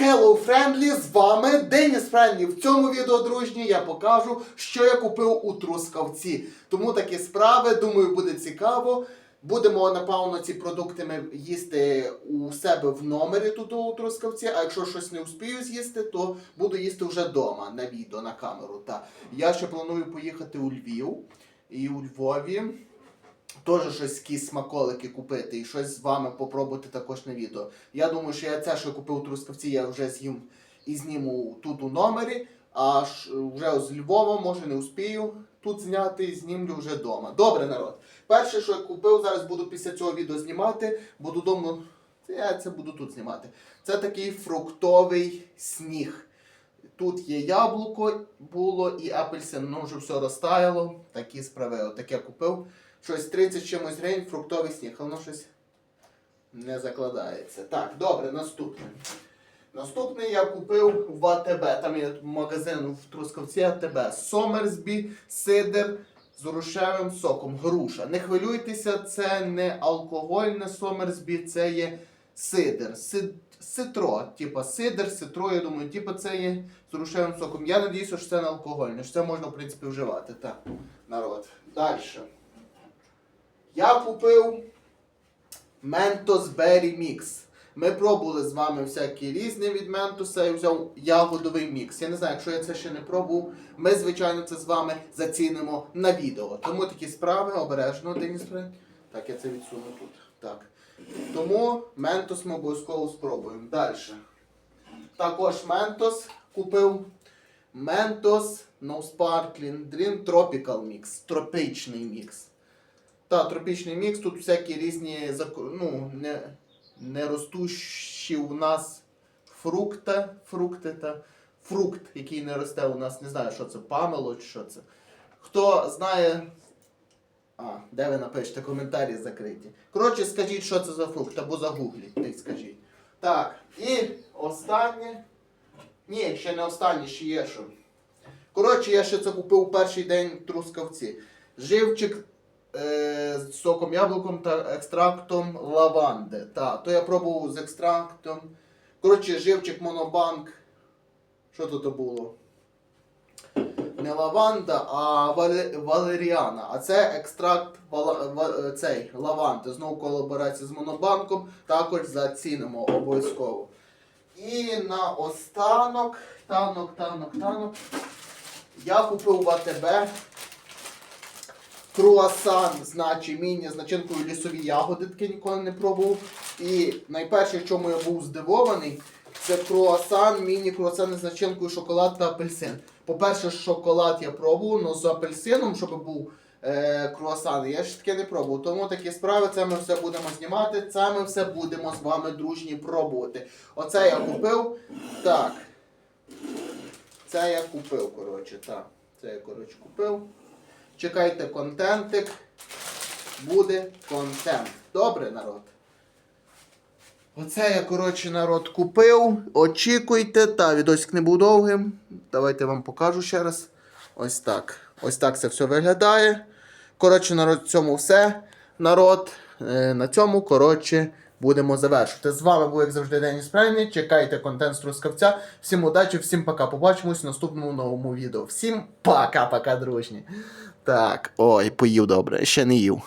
Hello Friendly, з вами Деніс Френдлі. В цьому відео, дружні, я покажу, що я купив у Трускавці. Тому такі справи, думаю, буде цікаво. Будемо, напевно, ці продукти ми їсти у себе в номері тут у Трускавці, а якщо щось не успію з'їсти, то буду їсти вже вдома на відео, на камеру. Та. Я ще планую поїхати у Львів і у Львові. Теж щось якісь смаколики купити і щось з вами попробувати також на відео. Я думаю, що я це, що я купив у Трускавці, я вже з'їм і зніму тут у номері, а вже з Львова, може не успію тут зняти і знімлю вже вдома. Добре, народ. Перше, що я купив, зараз буду після цього відео знімати, буду вдома. Я це буду тут знімати. Це такий фруктовий сніг. Тут є яблуко було і апельсин, ну вже все розтаяло. Такі справи. Отаке купив. Щось 30 чимось гривень, фруктовий сніг, але воно щось не закладається. Так, добре, наступне. Наступний я купив в АТБ. Там є магазин в Трускавці АТБ. Сомерсбі, сидр з рушевим соком. Груша. Не хвилюйтеся, це не алкогольне Сомерсбі, це є сидр. Сид... Ситро, типа сидр, ситро, я думаю, типа це є з рушевим соком. Я надіюся, що це не алкогольне, що це можна, в принципі, вживати. Так, народ. Далі. Я купив Mentos Berry Mix. Ми пробували з вами всякі різні від Ментоса і взяв ягодовий мікс. Я не знаю, якщо я це ще не пробував, ми, звичайно, це з вами зацінимо на відео. Тому такі справи обережно, Деніс. Так, я це відсуну тут. Так. Тому Ментос ми обов'язково спробуємо. Далі. Також Ментос купив. Mentos No Sparkling Dream Tropical Mix. Тропічний мікс. Та, тропічний мікс, тут всякі різні ну, не, не ростущі у нас фрукти, фрукти та фрукт, який не росте у нас, не знаю, що це, памело чи що це. Хто знає. А, де ви напишете коментарі закриті. Коротше, скажіть, що це за фрукт, або загугліть, скажіть. Так, і останнє. Ні, ще не останнє, ще є що. Коротше, я ще це купив у перший день Трускавці. Живчик з соком яблуком та екстрактом лаванди. Та, то я пробував з екстрактом. Коротше, живчик монобанк. Що тут було? Не лаванда, а валеріана. А це екстракт цей, лаванди. Знову колаборація з монобанком. Також зацінимо обов'язково. І на останок, танок, танок, танок. Я купив в АТБ круасан з наче з начинкою лісові ягоди, таке ніколи не пробував. І найперше, чому я був здивований, це круасан, міні-круасан з начинкою шоколад та апельсин. По-перше, шоколад я пробував, але з апельсином, щоб був е, круасан, я ж таке не пробував. Тому такі справи, це ми все будемо знімати, це ми все будемо з вами дружні пробувати. Оце я купив. Так. Це я купив, коротше, так. Це я, коротше, купив. Чекайте контентик. Буде контент. Добре, народ. Оце я, коротше, народ купив. Очікуйте. Та, відосик не був довгим. Давайте вам покажу ще раз. Ось так. Ось так це все виглядає. Коротше, народ, в цьому все. Народ. Е, на цьому, коротше, будемо завершувати. З вами був, як завжди, Деніс Правильний. Чекайте контент з Трускавця. Всім удачі, всім пока. Побачимось в наступному новому відео. Всім пока-пока, дружні. Так, ой, поїв добре, ще не їв.